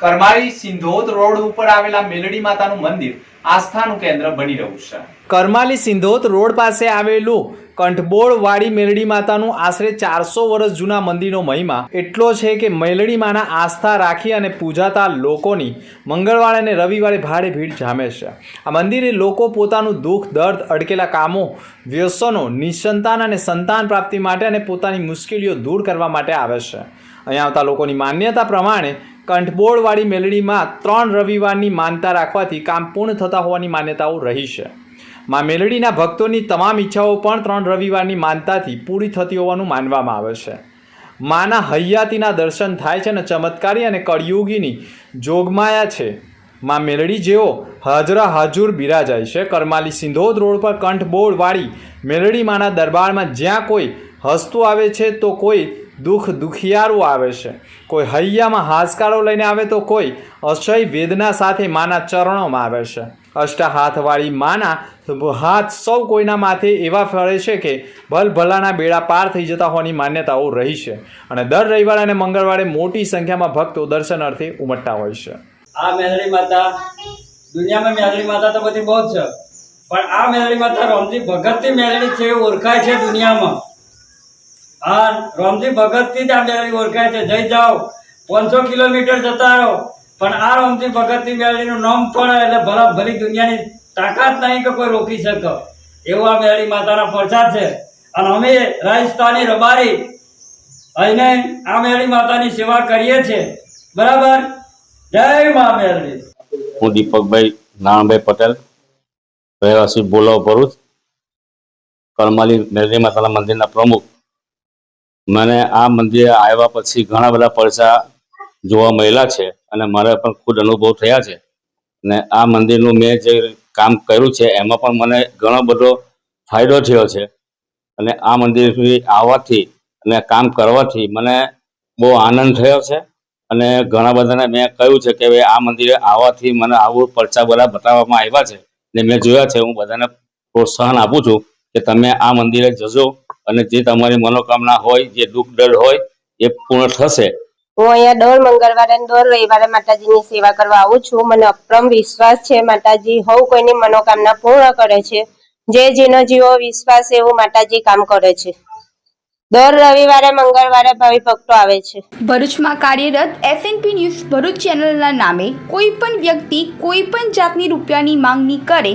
કરમાળી સિંધોદ road ઉપર આવેલા મેલડી માતાનું મંદિર આસ્થાનું કેન્દ્ર બની રહ્યું છે. કરમાલી સિંધોદ રોડ પાસે આવેલું કંઠબોળવાડી મેલડી માતાનું આશરે ચારસો વર્ષ જૂના મંદિરનો મહિમા એટલો છે કે મેલડી માના આસ્થા રાખી અને પૂજાતા લોકોની મંગળવારે અને રવિવારે ભારે ભીડ જામે છે. આ મંદિરે લોકો પોતાનું દુઃખ, દર્દ અડકેલા કામો, વ્યસનો, નિસંતાન અને સંતાન પ્રાપ્તિ માટે અને પોતાની મુશ્કેલીઓ દૂર કરવા માટે આવે છે. અહીંયા આવતા લોકોની માન્યતા પ્રમાણે કંઠબોળવાળી મેલડીમાં ત્રણ રવિવારની માનતા રાખવાથી કામ પૂર્ણ થતા હોવાની માન્યતાઓ રહી છે. માં મેલડીના ભક્તોની તમામ ઈચ્છાઓ પણ ત્રણ રવિવારની માનતાથી પૂરી થતી હોવાનું માનવામાં આવે છે. માના હૈયાતીના દર્શન થાય છે અને ચમત્કારી અને કળિયુગીની જોગમાયા છે. માં મેલડી જેઓ હાજરા હાજુર બિરાજાય છે. કરમાલી સિંધોદ રોડ પર કંઠબોળવાળી મેલડી માના દરબારમાં જ્યાં કોઈ હસતું આવે છે તો કોઈ દુઃખ દુખિયારું આવે છે. કોઈ હૈયામાં હાશકારો લઈને આવે તો કોઈ અક્ષય વેદના સાથે માના ચરણોમાં આવે છે. અષ્ટા હાથવાળી માના હાથ સૌ કોઈના માથે એવા ફરે છે કે ભલભલાના બેડા પાર થઈ જતા હોવાની માન્યતાઓ રહી છે. અને દર રવિવારે અને મંગળવારે મોટી સંખ્યામાં ભક્તો દર્શનાર્થે ઉમટતા હોય છે. આ મેલડી માતા, દુનિયામાં મેલડી માતા તો બધી બહુ છે. પણ આ મેલડી માતા રોમજી ભગતની મેલડી છે ઓળખાય છે દુનિયામાં. હા, રોમજી ભગતથી જ આ મેલડી ઓળખાય છે. જઈ જાઓ. પાંચસો કિલોમીટર જતા રહો. પણ આ રોમજી ભગતની મેલડીનું નામ પણ એટલે ભલા ભલી દુનિયાની તાકાત નહીં કે કોઈ રોકી શકે. એવું આ મેળી માતાના પ્રસાદ છે. અને અમે રાજસ્થાની રબારી અહીંને આ મેળી માતાની સેવા કરીએ છીએ. બરાબર? જય મા મેલડી હું દીપકભાઈ નાણભાઈ પટેલ, રહેવાસી બોલાવ ભરૂચ કરમાલી મેરડી માતાના મંદિરના પ્રમુખ. મને આ મંદિરે આવ્યા પછી ઘણા બધા પડસા જોવા મળેલા છે અને મારા પણ ખુદ અનુભવ થયા છે. અને આ મંદિરનું મેં જે કામ કર્યું છે, એમાં પણ મને ઘણો બધો ફાયદો થયો છે. અને આ મંદિર આવવાથી અને કામ કરવાથી મને બહુ આનંદ થયો છે. અને ઘણા બધાને મેં કહ્યું છે કે ભાઈ, આ મંદિરે આવવાથી મને આવું પરચા બધા બતાવવામાં આવ્યા છે. ને મેં જોયા છે, હું બધાને પ્રોત્સાહન આપું છું કે તમે આ મંદિરે જજો. અને જે તમારી મનોકામના હોય જે દુઃખ દળ હોય એ પૂર્ણ થશે. હું અહીંયા દર મંગળવારે અને દર રવિવારે માતાજીની સેવા કરવા આવું છું. મને અપ્રમ વિશ્વાસ છે માતાજી હવ કોઈની મનોકામના પૂર્ણ કરે છે. જે જેનો જેવો વિશ્વાસ એવું માતાજી કામ કરે છે. દર રવિવારે મંગળવારે ભાવિ ભક્તો આવે છે. ભરૂચમાં કાર્યરત એસએનપી ન્યૂઝ ભરૂચ ચેનલના નામે કોઈ પણ વ્યક્તિ કોઈ પણ જાતની રૂપિયાની માંગણી કરે